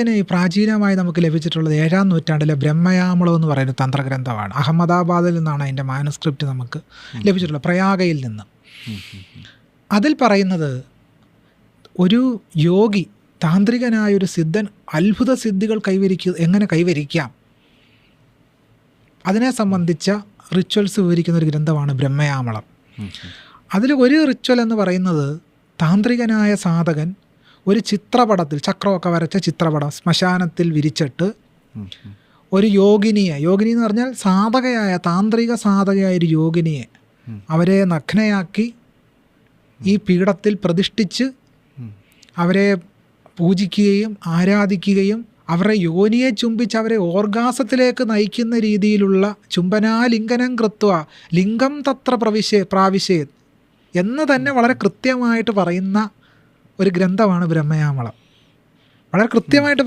ഉദാഹരണത്തിന് പ്രാചീനമായി നമുക്ക് ലഭിച്ചിട്ടുള്ളത് ഏഴാം നൂറ്റാണ്ടിലെ ബ്രഹ്മയാമളം എന്ന് പറയുന്ന തന്ത്രഗ്രന്ഥമാണ്. അഹമ്മദാബാദിൽ നിന്നാണ് അതിന്റെ മാനുസ്ക്രിപ്റ്റ് നമുക്ക് ലഭിച്ചിട്ടുള്ളത് പ്രയാഗയിൽ നിന്ന്. അതിൽ പറയുന്നത് ഒരു യോഗി താന്ത്രികനായ ഒരു സിദ്ധൻ അത്ഭുത സിദ്ധികൾ കൈവരിക്കുക എങ്ങനെ കൈവരിക്കാം? അതിനെ സംബന്ധിച്ച റിച്വൽസ് വിവരിക്കുന്ന ഒരു ഗ്രന്ഥമാണ് ബ്രഹ്മയാമളം. അതിൽ ഒരു റിച്വൽ എന്ന് പറയുന്നത് താന്ത്രികനായ സാധകൻ ഒരു ചിത്രപടത്തിൽ ചക്രമൊക്കെ വരച്ച ചിത്രപടം ശ്മശാനത്തിൽ വിരിച്ചിട്ട് ഒരു യോഗിനിയെ യോഗിനി എന്ന് പറഞ്ഞാൽ സാധകയായ താന്ത്രിക സാധകയായ ഒരു യോഗിനിയെ അവരെ നഗ്നയാക്കി ഈ പീഠത്തിൽ പ്രതിഷ്ഠിച്ച് അവരെ പൂജിക്കുകയും ആരാധിക്കുകയും അവരുടെ യോനിയെ ചുംബിച്ച് അവരെ ഓർഗാസത്തിലേക്ക് നയിക്കുന്ന രീതിയിലുള്ള ചുംബനാലിംഗനം കൃത്വ ലിംഗം തത്ര പ്രവിശ്യ പ്രാവിശ്യ എന്ന് തന്നെ വളരെ കൃത്യമായിട്ട് പറയുന്ന ഒരു ഗ്രന്ഥമാണ് ബ്രഹ്മയാമളം. വളരെ കൃത്യമായിട്ട്